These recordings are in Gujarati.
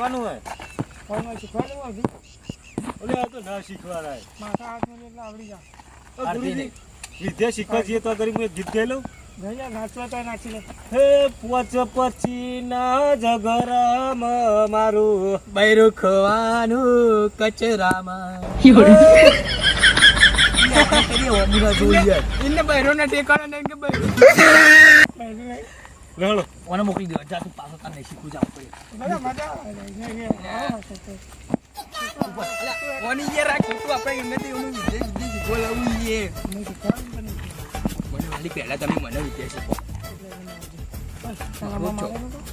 જવાનું હોય. કોઈમાં શીખવાડવું હોય હજી? આ તો ના શીખવાડાય માથા હાથ મને એટલે આવડી જાય. ગુરુજી વિદ્યા શીખવા જઈએ તો કરી હું એક ગીત ગાઈ લઉં? મારું બૈરું ખવાનું કચરામાં. એને બૈરો ના ટેકાનો નહીં કે બૈરો. નહીં. ઓને મોકલી દો જા તું પાછો તને શીખું જાવ પડે. ઓની યાર આ ખોટું આપણે એમને તો કામ વિજય નહીં શીખવાડવું તો નહીં. મને વાલી પહેલા તમે મને વિજય શીખો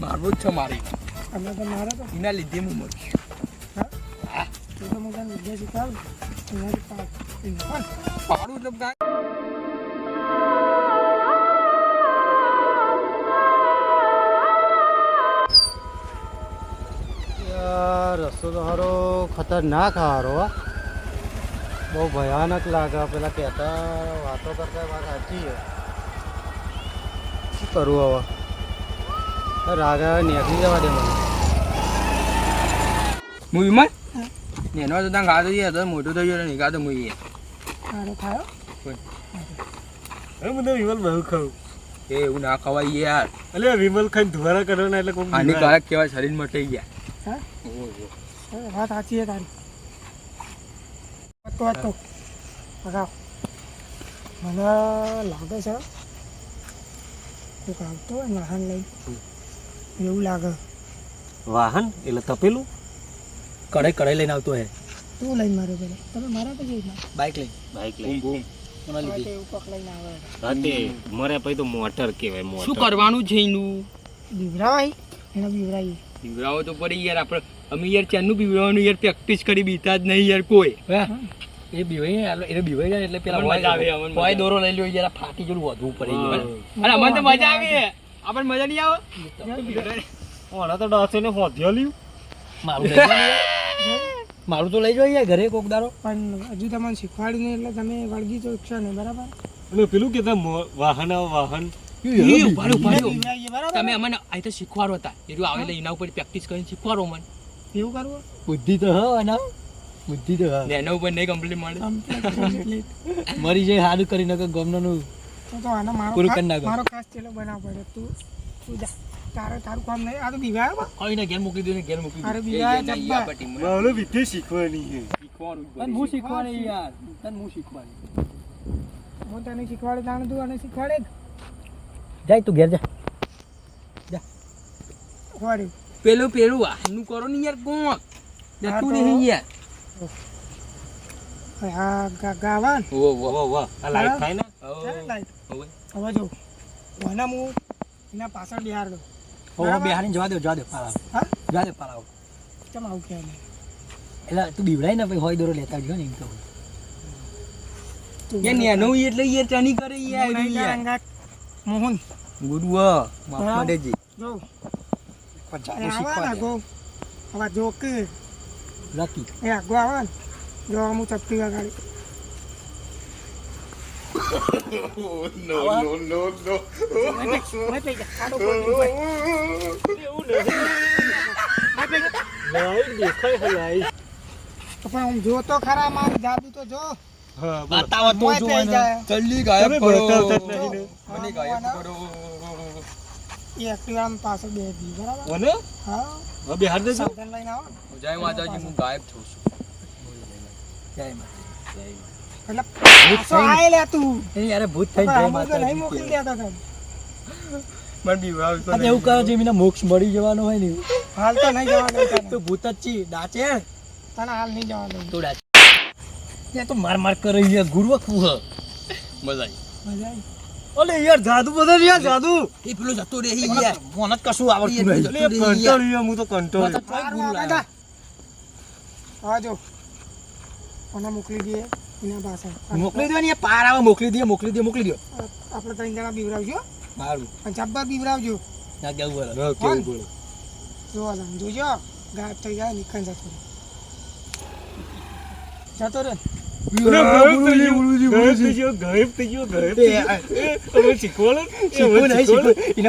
મારવો જ છે. મારી અમે તો મારે. તો એના લીધે હું મરી પાડું. રસ્તો તો હારો ખતરનાક હારો હો. બહુ ભયાનક લાગે પેલા કહેતા વાતો કરતા વાત સાચી છે. શું કરવું હવે? રાગા નીકળી જવા દે મને. હું. વિમલ નેનો તો ત્યાં ગાતો જઈએ તો મોટું થઈ ગયો નહીં ગાતો હું ખાયો મને વિમલ બહુ ખાવું એ એવું ના ખવાય યાર. એટલે વિમલ ખાઈ ધુવારા કરવાના એટલે કોઈ હાનિકારક કહેવાય શરીર મટી ગયા. હા? વાત સાચી છે તારી. વાતો વાતો બગાવ મને લાગે છે કોઈક આવતો હોય વાહન લઈ. એવું લાગે. વાહન? એટલે તપેલું? કડાઈ કડાઈ લઈને આવતો હે. તું લઈને મારે પેલા. તમે મારા પછી જઈ લઈ. બાઇક લઈ. બાઇક બૂમ. મરે પછી તો મોટર કહેવાય શું કરવાનું છે એનું? બીવરાવાય? એને બીવડાવો તો પડી યાર આપણે અમે યાર ચાનું પીવાનું યાર પ્રેક્ટિસ કરી બીતા જ નહીં યાર કોઈ. એ બીવાઈ એટલે બીવાઈ જાય એટલે પેલા મજા આવે હોય દોરો લઈ લ્યો યાર ફાટી જેવું વધવું પડે અરે અમને તો મજા આવે. આપણને મજા નહીં આવે? ઓલા તો ડાસે ને હોધ્યો લ્યું. મારું મારું તો લઈ જાઓ યાર ઘરે કોક દારો પણ હજુ તમને શીખવાડ્યું નહીં એટલે તમે વળગી તો છો ને બરાબર? અને પેલું કે વાહન વાહન. તમે અમને આ તો શીખવાડો હતા એટલું આવે એટલે એના ઉપર પ્રેક્ટિસ કરીને શીખવાડો મને એવું કરવું? બુદ્ધિ તો હા એના બુદ્ધિ તો હા. એના ઉપર નહીં કમ્પ્લીટ મળે. કમ્પ્લીટ મરી જાય સારું કરી નાખે ગમનાનું તો તો આનો મારો પૂરું કરી નાખો. મારો ખાસ ચેલો બનાવ પડે. તું તું જા. તારે તારું કામ નહીં. આ તો બીવાય કોઈ ને ઘેર મોકલી દો ને ઘેર મોકલી દે. અરે બીજા જબ્બા. મારે વિદ્યા શીખવાની છે. તને હું શીખવાની યાર? તને હું શીખવાની? હું તને શીખવાડે તાણે તું અને શીખવાડે જાય તું ઘેર જા. ખવાડે પેલું પેલું આનું કરો ને યાર કોણ? જતું નહીં યાર. હા ગાવાન. ઓ વો વાહ વાહ આ લાઈટ થાય ને? લાઈટ. હવે જો મને હું એના પાછળ બિહાર દઉં. હવે બેહાડીને જવા દો જવા દો પાલાવ. હા? જવા દો પાલાવ. કેમ આવું કહેવાય એટલે તું બીવડાય ને ભાઈ હોય દોરો લેતા આવજો ને એમ કહું. યાર નેનો એટલે યાર ટની કરે યાર. મોહન. ગુરુ માફમાં જો. પણ આવા ને આગો હવે જો કે. લકી. એ આગો આવે. ને જો હું ચપટી વગાડી. no, no, no, તો પણ આમ જો તો ખરા મારી જાદુ તો જો. હા. બતાવો તો મોય જો થઈ જલ્દી ગાયબ કરો. મને ગાયબ કરો. એ એક્ટિવામાં પાછળ બે દી બરાબર? ઓને હા. હવે બિહાર લઈને આવો જય માતાજી હું ગાયબ છું. જય મોક્ષ મળી જવાનો હોય ને હાલ તો નહીં જવાનું ભૂત જ છી ડાચે તને હાલ નહીં જવાનું. તો ડાચે તો માર માર કરે ગુરુ મજા આવી. મજા આવી. ઓલે યાર જાદુ બધા યાર જાદુ. એ પેલો જતો રે યાર. મને જ કશું આવડતું નહીં. નહીં એટલે કંટાળ્યો હું તો સારું આવે જા. ઓના મોકલી દઈએ એના પાસે. મોકલી દો ને પાર આવે મોકલી દે મોકલી દે મોકલી દો આપણે ત્રણ જણા બીવરાવજો. મારું અને જબ્બા બીવરાવજો. ના કેવું બોલે? કેવું બોલે? જોવા જામ જોજો. ગાયબ થઈ જાય નિખન જતો રે જતો રે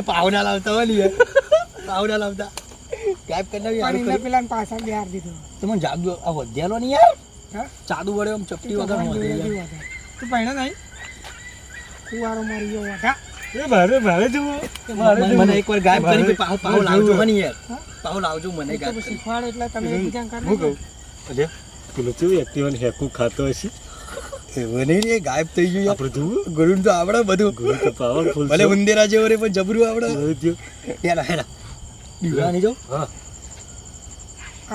પાવના લાવતા હોય પાવના લાવતા. ગાયબ કરી. પેલા બિહાર દીધો. તમે આ વધ્યાલો નહીં યાર. ચાદુ વડે આમ ચપટી વગર તો નહીં. કુવારો મારી ગયો વાઘા મારે મારે જવું મને મને એકવાર ગાયબ કરી મારે લાવજો જોવું. યાર? લાવજો મને ગાયબ. શીખવાડે એટલે તમે હું કહું? પેલો કેવું એક્ટિવાને હેકું ખાતો હશે મને એ ગાયબ થઈ ગયું. આપણે જોવું ગુરુન તો આવડે બધું. ગુરુ તો પાવરફુલ ભલે ઉંદેરા જેવો રે પણ જબરું આવડે. યાર હેલા દીવાની જો. હા.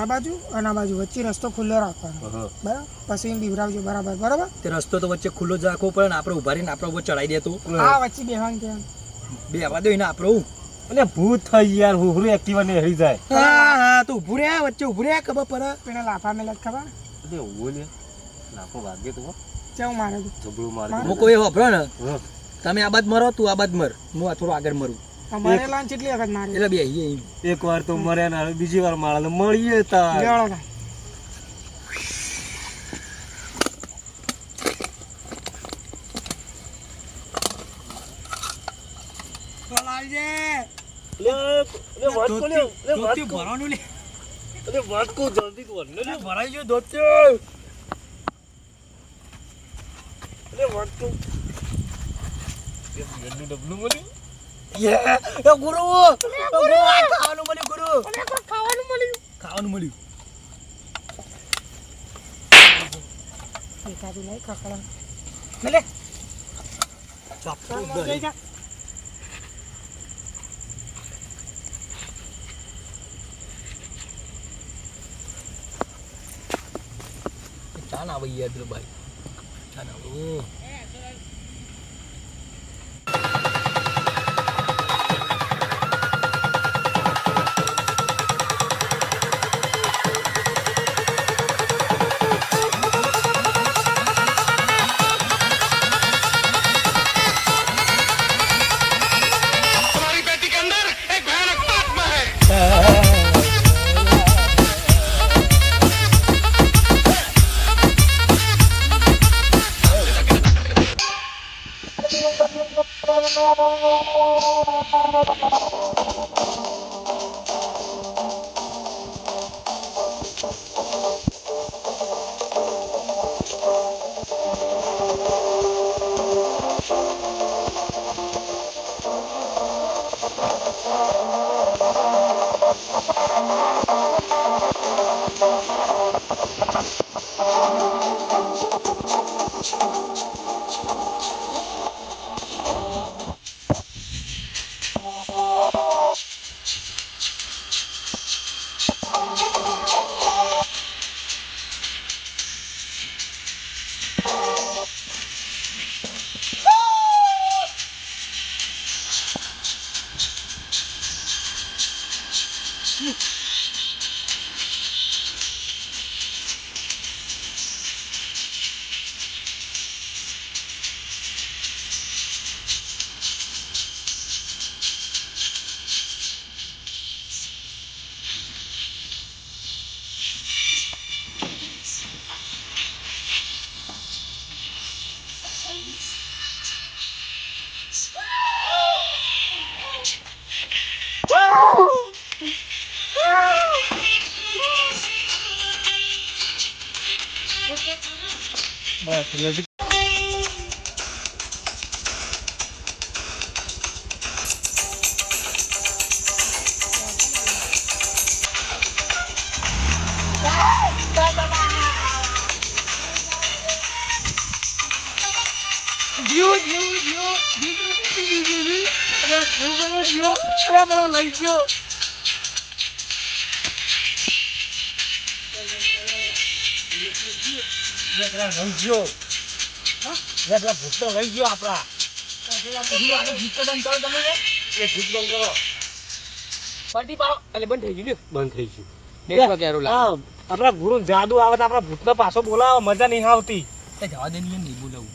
આ બાજુ અને આ બાજુ વચ્ચે રસ્તો ખુલ્લો રાખવાનો. બરાબર? પછી એમ બીવરાવજો બરાબર બરાબર? તે રસ્તો તો વચ્ચે ખુલ્લો જ રાખવો પડે ને આપણે ઊભા રહીને આપણે ઉપર ચડાઈ દેતો. આ વચ્ચે બેહવાનું કે બે આવા દો એને આપણો. અને ભૂત થઈ યાર હુહરું એક્ટિવાને હરી જાય. હા હા તું ઉભું રે વચ્ચે ઉભું રે ખબર પડે. પેલા લાફા મેલા ખબર? અરે ઓવો લે લાખો વાગે તો કેવું મારે? તું મારે. હું કોઈ વાપરો ને તમે આ બાદ મરો તું આ બાદ મર. હું આ થોડો આગળ મરું. અમારે લાન કેટલી વખત મારી? એટલે બે એક વાર તો મર્યા ને બીજી વાર માળા મળીએ તાર. જળો લે. લે વાટકો લે લે વાટકો ભરવાનું લે. લે વાટકો જલ્દી તો અન્ન લે ભરાઈ ગયો દોત્યો લે વાટકો એ બેનનું ડબલું મળ્યું યે એ ગુરુ એ ગુરુ! આ ખાવાનું મળ્યું ગુરુ. ખાવાનું મળ્યું. ખાવાનું મળ્યું. દેખાતું નહીં ખખડા લે. ચાલ, ચાલ, જઈ જા. ચાલ આવે યાર પેલો ભાઈ ચાલ આવો બસ એટલે પાર્ટી પાડો એટલે બંધ થઈ ગયું બંધ લઈ ગયો નેટવર્ક એરો લાગે. હા આપણા ગુરુ જાદુ આવે તો આપણા ભૂતનો પાછો બોલાવો મજા નહીં આવતી. જવા દે નહીં બોલાવું.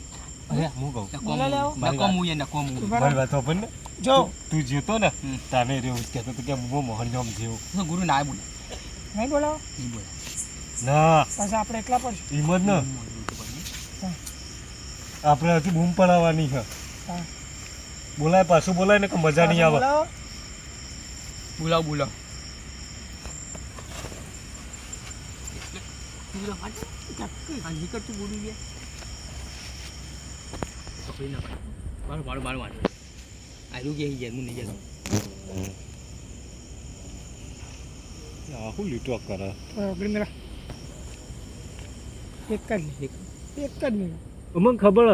અરે હું કહું. નકો બોલા લેવો. હું નકો હું યાર નકો હું મારી વાત સાંભળ ને. જો. તું જીતો ને. તાને રેવું જ કહેતો કે હું મોહનજામ જેવું. ગુરુ ના બોલે. નહીં બોલાવો. નહીં બોલે. ના. પછી આપણે એકલા પડશું. હિંમત ને. આપણે હજુ બૂમ પડાવવાની છે. બોલાય પાછું બોલાય ને કે મજા નહીં આવે. બોલાવ. બોલાવ બાર બાર બાર બાર આવ્યું કે યાર મને યાર આખું લીટો કરે? એક જ નહીં એક જ નહીં અમને ખબર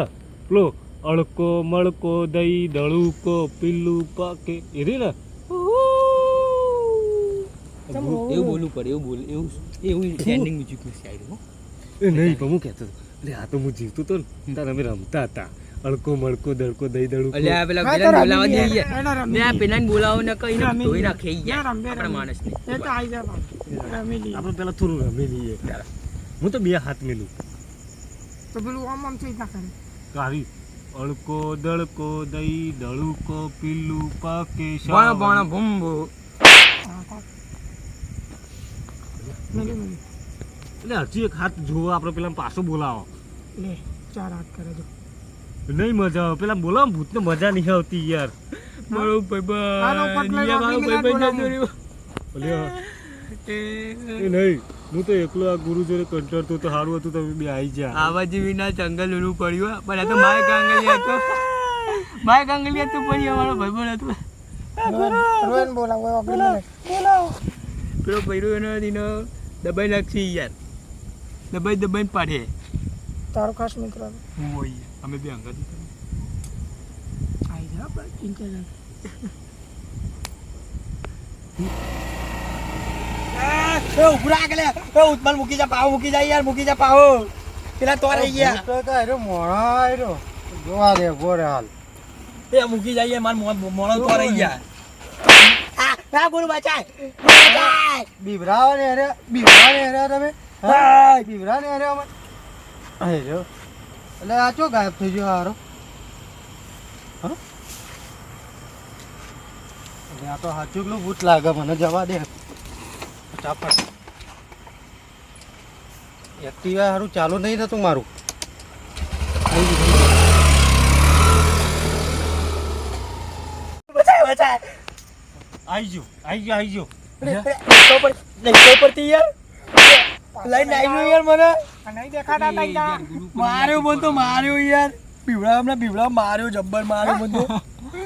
પેલો અળકો મળકો દઈ દળુકો પીલું પાકે. એ રે ને? એવું બોલવું પડે એવું બોલ એવું એવું ટ્રેન્ડિંગ મ્યુઝિક છે આયરું એ નહીં પણ હું કહેતો હતો એટલે આ તો હું જીવતો હતો ને તારે અમે રમતા હતા. અળકો મળકો દળકો દઈ દળુકો. આ પેલા પેલા બોલાવા દે લે. મેં એના રમી ને આ લે. બોલાવો ને કઈ ના ધોઈ ના નાખે ગયા આપણા માણસ ને એ તો આવી જાય રમી લઈએ. આપણે પેલા થોડું રમી લઈએ. હું તો બે હાથ મેલું. તો પેલું આમ આમ થઈ જ ના કરે. અળકો દળકો દઈ દળુકો પીલું પાકે ભણ ભણ ભૂંબુ. એટલે હજી એક હાથ જોવો આપણે પેલા પાછો બોલાવો. લે ચાર હાથ કરે જો. નહીં મજા આવે. પેલા બોલાવો ભૂતને મજા નહીં આવતી યાર. મારો હાલો, ભાઈ ભાઈ વાપરી રિયા એ નહીં હું તો એકલો આ ગુરુ જોડે કંટાળતો તો સારું હતું તમે બે આવી જા આવા વિના જંગલ ઉલું પડ્યું પણ આ તો માય કાંગલિયા હતો માય કાંગલિયા તો પડી અમારો ભાઈબંધ હતો. રોહન બોલાવો બોલાવો. પેલો પૈરો એનો દીનો દબાઈ નાખી યાર. દબાઈ દબાઈ પાડે. તારો ખાસ મિત્ર. હું હોય અમે બે અંગત આવી જા બસ એ ના મૂકી જા પાવ મૂકી જા યાર મૂકી જા પાવ પેલા તો રહી ગયા. જોવા દે ગોરે હાલ. એ મૂકી જાય માર મોણો તો રહી ગયા. આ ગુરુ બચાય. બીવરાવા ને અરે બીવરા ને અરે તમે હા? બીવરા ને અરે અમે. અરે એટલે આ ચો ગાયબ થઈ ગયો હારો? હા? આ તો સાચું કેટલું ભૂત લાગે મને જવા દે. ફટાફટ એક્ટિવા સારું ચાલુ નહીં થતું મારું. આવી ગયો આવી ગયો આવી ગયો. માર્યો મન. તો માર્યો યાર. પીવડા હમણાં પીવડા માર્યો જબ્બર માર્યો મન તો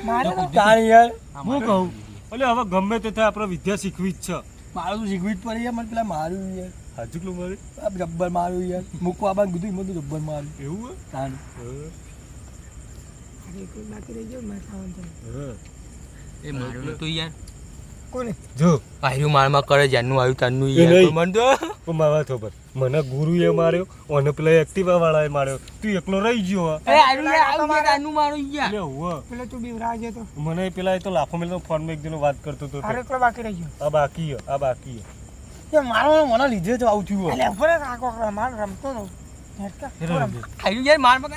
મારે તો તાણ યાર. હું કહું? એટલે હવે ગમે તે થાય આપણે વિદ્યા શીખવી જ છે. મારું તો શીખવી જ પડી યાર. મને પેલા માર્યું યાર. હાજુકલું મારે. આ જબ્બર માર્યું યાર. મૂકવા બાદ કીધું એમાં તો જબ્બર માર્યું. એવું તાણ બાકી રહી ગયો? મારે ખાવાનું એ માર્યું તો યાર. કોને? જો. આયરું મારમાં કરે જ્યારનું આવ્યું તારનું એ મન તો. મારા ખબર. મને ગુરુએ માર્યો અને પેલા એક્ટિવા વાળાએ માર્યો. તું એકલો રહી ગયો એ આયરું યાર આવ્યું યાર તારનું મારું યાર. લે હો. પેલો તું બીવરાજ હતો મને પેલા એ તો લાખો મેલ ફોન ફોનમાં એક દિનો વાત કરતો હતો અરે એકલો બાકી રહી ગયો. આ બાકી હે, આ બાકી હે. એ મારો મને લીધે તો આવું થયું એટલે ઉપર રાખો માર રમતો. એટલે રમ્યો. યાર માર મગન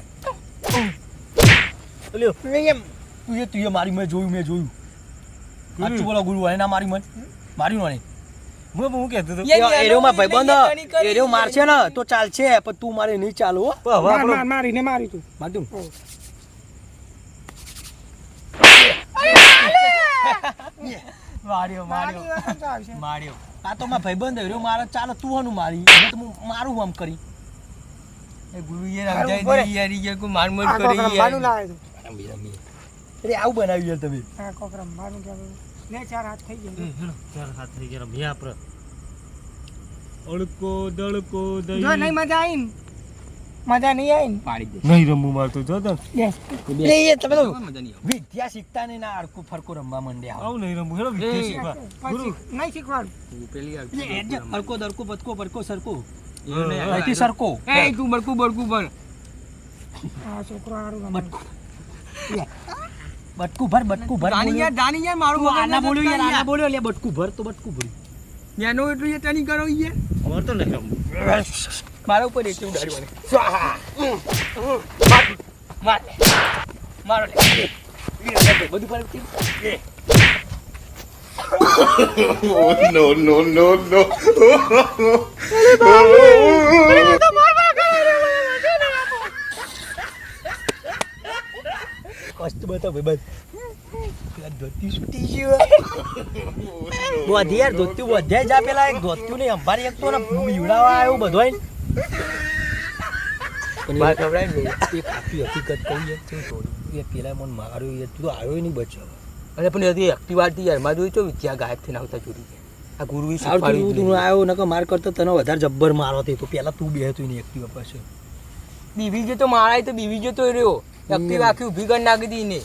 અલ્યો, એમ તું એ તું એ મારી મેં જોયું મેં જોયું. સાચું બોલો ગુરુ એને ના મારી મને. માર્યું ને હું હું કહેતો હતો એરિયોમાં ભાઈબંધ એરિયો મારશે ને તો ચાલશે પણ તું મારે નહીં ચાલો હો. હવે આપણો મારીને મારી તું. માર્યો મારી વાત તો આવશે. માર્યો. આ તો મારા ભાઈબંધ મારે ચાલો તું હનું મારી. તો મારું આમ કરી. એ ગુરુ યાર સમજાય. નહીં યાર યાર કોઈ માર મર કરી યાર. એટલે આવું બનાવ્યું યાર તમે. આ કોક રમવાનું કહેવાય. લે ચાર હાથ થઈ ગયા. હેલો, ચાર હાથ થઈ ગયા. રમ્યા આપણે. અળકો દળકો દઈ. જો નહીં મજા આવી મજા નહીં આવી પાડી દે. નહીં રમવું મારતો જો તો. એટલે એ તમે તો વિદ્યા શીખતા ને ના અડકું ફરકો રમવા માંડ્યા આવું નહીં રમવું. હેલો વિદ્યા શીખવા ગુરુ. નહીં એ જ અડકો દડકો બચકો પડકો સરકો હા, હા. અહીંથી સરકો એ. તું બડકું બડકું પર આ છોકરો હારું. બટકું ભર બટકું ભર જાની યાર જાની યાર મારું આના બોલ્યો યાર આના બોલ્યો લે બટકું ભર તો બટકું ભર યાનો એટલું યાર તની કરો યાર. અમારે તો નહીં મારા ઉપર એટલું ઉડાડ્યું મને. માર મારો લે. બધું પર નો નો નો no. કષ્ટ બતાવ ભાઈ પેલા ધોતી છૂટી ગયું વધ્યા યાર ધોતી વધ્યા જા પેલા એક ધોત્યું ને અંબારી એક તો ને બીવડાવા આવ્યો બધો પણ ને. એક આખી હકીકત કહી છે શું થોડી એ પેલા મને માર્યો યાર તું તો આવ્યો નહીં બચ્યો અરે પણ હતી એક્ટિવા હતી યારમાં જોઈ તો વિદ્યા ગાયબ થઈને આવતા જોડી આ ગુરુ તું તું આવ્યો નકર માર કરતો તને વધારે જબ્બર મારો તે તો પેલા તું બે હતું એની એક્ટિવા પાસે બીવી તો મારાય તો બીવી ગયો તો રહ્યો એક્ટિવા આખી ઊભી કરી નાખી હતી ને.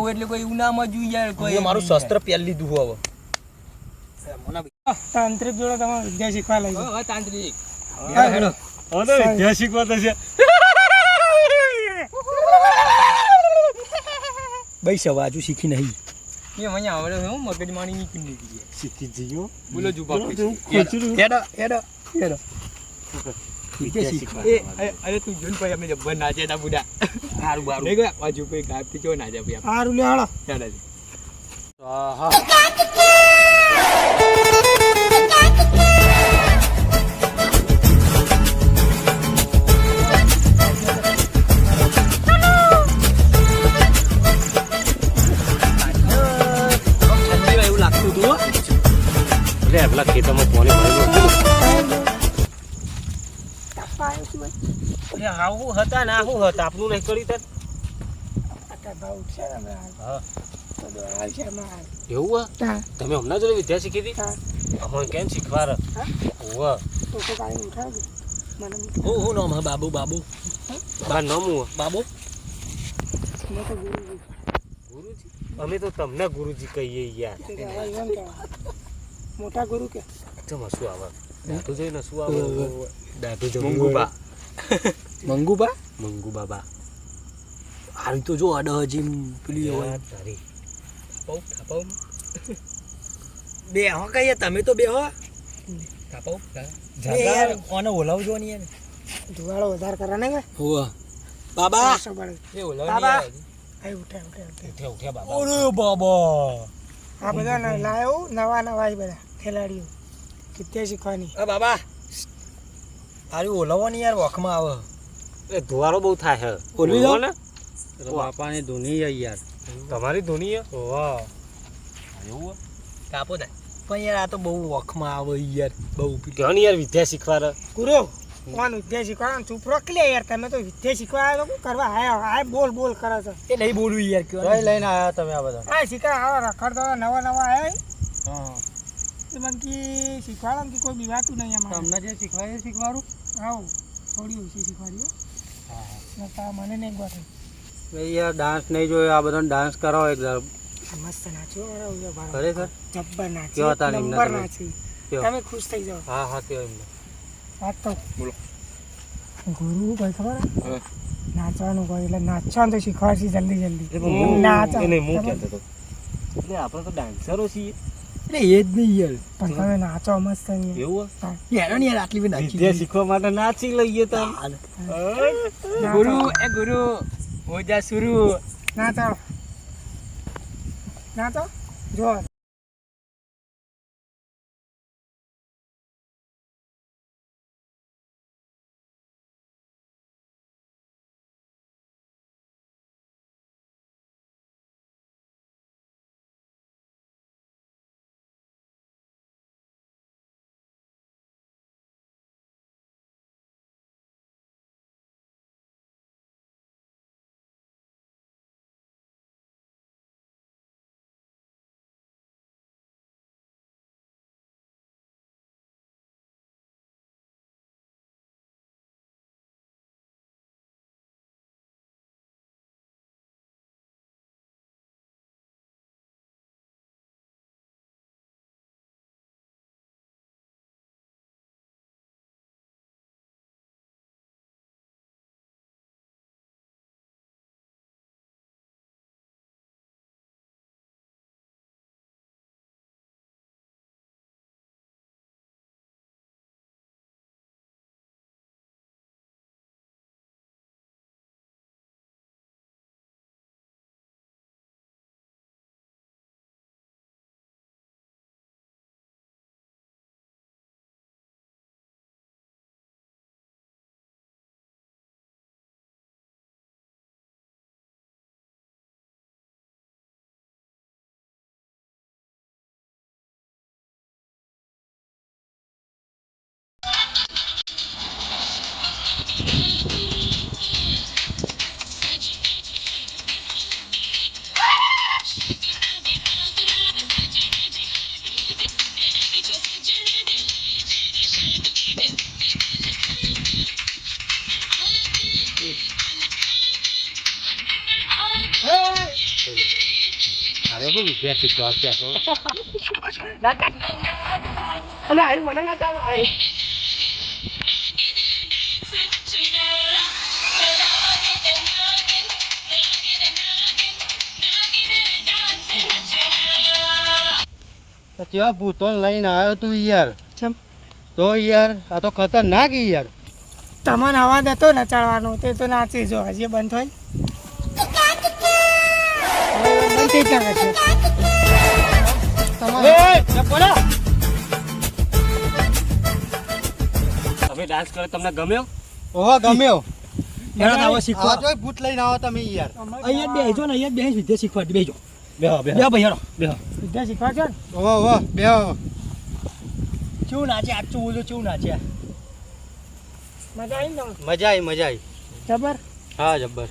હોય એટલે કોઈ એવું ના યાર કોઈ મારું શસ્ત્ર પહેલ લીધું હવે. તાંત્રિક જોડે તમારે વિદ્યા શીખવા તો જાઓ હા, તાંત્રિક. ભાઈ સવાજુ શીખી નહીં. એ મને આવડે હો, મગજમારી નીકળી નીકળી શીખી જઈયો બોલો જુબા હેડો હેડો હેડો. એ અરે- અરે તું જોઈને ભાઈ અમે જબ્બર નાચે તા બુડા. સારું બારું નહીં ગયા બાજુ કોઈ ગાયબથી કેવો નાચે ભાઈ સારું લે હાલો. આવું હતા ને શું હતા. આપણું નહીં કરી તર ભાવ છે ને હમણાં હાલ. તો તો હાલ છે હમણાં હાલ. એવું હા. તમે હમણાં જોડે વિદ્યા શીખી હતી? હા. અમે કેમ મને મૂકી. હું હું નામ હા? બાબુ બાબુ. નામ હું બાબુ? ગુરુજી. અમે તો તમને ગુરુજી કહીએ યાર. મોટા ગુરુ કે. ચમ શું આવે? દાદુ જોઈને શું આવે? જમું જમવું મંગુબા? મંગુબા મંગુ બાબા હારી તો જો અડ હજી પેલી હોય. તારી. થાપાવ થાપાવ બે હો કહીએ તમે તો બે હો. થાપાવ બે યાર. ઓને ઓલાવજો નહીં યાર ધુવાળો વધારે કરે ને કે? હોવા. બાબા. એ ઓલો બાબા. આય ઉઠે ઉઠે ઉઠે. ઉઠ્યા બાબા ઓરે બાબા. આ બધા ના લાયો નવા નવા બધા ખેલાડીઓ. વિદ્યા શીખવાની. બાબા. તારી ઓલાવો ને યાર વખમાં આવે. એ ધુવારો બહુ થાય હે. ઓલવી દો? ને? બાપાની ધૂની ધોની યાર. તમારી ધોની હે? વાહ. એવું કાપો થાય પણ યાર આ તો બહુ વખમાં આવે યાર. બહુ ઘણી યાર વિદ્યા શીખવાડ. કુરો કોણ વિદ્યા શીખવા ચૂપ રોકી લે યાર. તમે તો વિદ્યા શીખવા આવ્યો તો શું કરવા? આયા આ બોલ બોલ કરે છે. એ નહીં બોલવું યાર કયો લઈને આવ્યા તમે આ બધા. આ શીખા આવા રખડતો નવા નવા આવ્યા એ મને કી શીખવાડો કે કોઈ બીવાતું નહીં અમારે તમને જે શીખવાય એ શીખવાડું? આવું. થોડી ઓછી શીખવાડી હો મને નહીં ગોઠે ભાઈ યાર ડાન્સ નહીં જોયો આ બધાને ડાન્સ કરાવો એક દર મસ્ત નાચ્યો. ખરેખર જબ્બર નાચ્યો કેવા હતા નંબર તમે? તમે ખુશ થઈ જાઓ. હા હા તે એમને? વાત તો બોલો. ગુરુ ભાઈ ખબર હે? નાચવાનું કોઈ એટલે નાચવાનું તો શીખવાડશે જલ્દી જલ્દી. નાચ એટલે હું કહેતો હતો. એટલે આપણે તો ડાન્સરો છીએ. એટલે એ જ નહીં યાર. પણ તમે નાચો મસ્ત. એવું યાર યાર આટલી બી નાખી વિદ્યા શીખવા માટે નાચી લઈએ તો ગુરુ એ ગુરુ ઓજા સુરુ. નાચો. નાચો. જો વિદ્યા તો અલે આ મને ના ચાલે આ તો ભૂતો લઈને આવ્યો તું યાર? તો યાર આ તો ખતરનાક યાર. તમને અવાજ હતો નચાડવાનો તે તો નાચી જો હજી બંધ હોય. છે. તમારે. તમે ડાન્સ કરો તમને ગમ્યો? ઓહો ગમ્યો. શીખવા. ભૂત લઈને આવો તમે યાર. અહીંયા બેહજો ને અહીંયા બેહી વિદ્યા શીખવાડી બેહજો. બેહો બેહો. બે ભાઈ હેરો બેહો. વિદ્યા શીખવા છો ઓહો ઓહો બેહો. કેવું નાચે આચું બોલો કેવું નાચે. મજા આવી મજા આવી મજા આવી. જબર? હા જબ્બર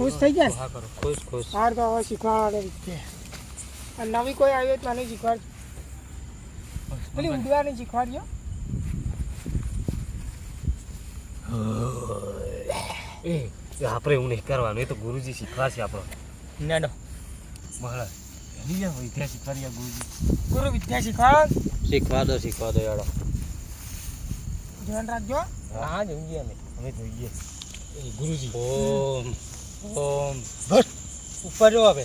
ખુશ થઈ ગયા હા કરો ખુશ ખુશ. હાર તો હવે શીખવાડે વિદ્યા અને નવી કોઈ આવી હોય તો મને શીખવાડ. પેલી ઉડવાની શીખવાડજો એ આપણે એવું નહીં કરવાનું. એ તો ગુરુજી શીખવાડશે આપણો. ના ના. મહારાજ એની વિદ્યા શીખવાડી ગુરુજી. ગુરુ વિદ્યા શીખવાડો શીખવા દો શીખવા દો યાર ધ્યાન રાખજો. હા જોઈએ અમે. અમે જોઈએ. ગુરુજી. ઓમ. ઓમ ભટ ઉપર જો હવે.